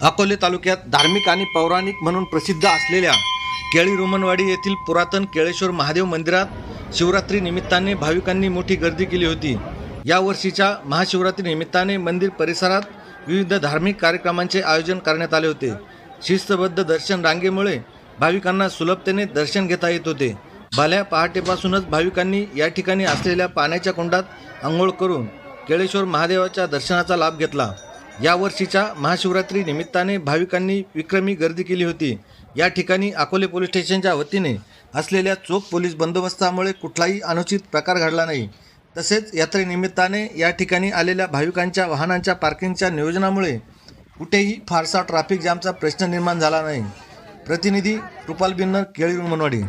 अकोले तालुक्यात धार्मिक आणि पौराणिक म्हणून प्रसिद्ध असलेल्या केळी रोमनवाडी येथील पुरातन केळेश्वर महादेव मंदिरात शिवरात्री निमित्ताने भाविकांनी मोठी गर्दी केली होती. या वर्षीच्या महाशिवरात्री निमित्ताने मंदिर परिसरात विविध धार्मिक कार्यक्रमांचे आयोजन करण्यात आले होते. शिस्तबद्ध दर्शन रांगेमुळे भाविकांना सुलभतेने दर्शन घेता येत होते. भल्या पहाटेपासूनच भाविकांनी या ठिकाणी असलेल्या पाण्याच्या कुंडात आंघोळ करून केळेश्वर महादेवाच्या दर्शनाचा लाभ घेतला. यावर्षीच्या महाशिवरात्री निमित्ताने भाविकांनी विक्रमी गर्दी केली होती. या ठिकाणी अकोले पोलीस स्टेशनच्या वतीने असलेल्या चोख पोलीस बंदोबस्तामुळे कुठलाही अनुचित प्रकार घडला नाही. तसेच यात्रेनिमित्ताने या ठिकाणी आलेल्या भाविकांच्या वाहनांच्या पार्किंगच्या नियोजनामुळे कुठेही फारसा ट्रॅफिक जामचा प्रश्न निर्माण झाला नाही. प्रतिनिधी कृपाल बिन्नर केळी मनवाडी.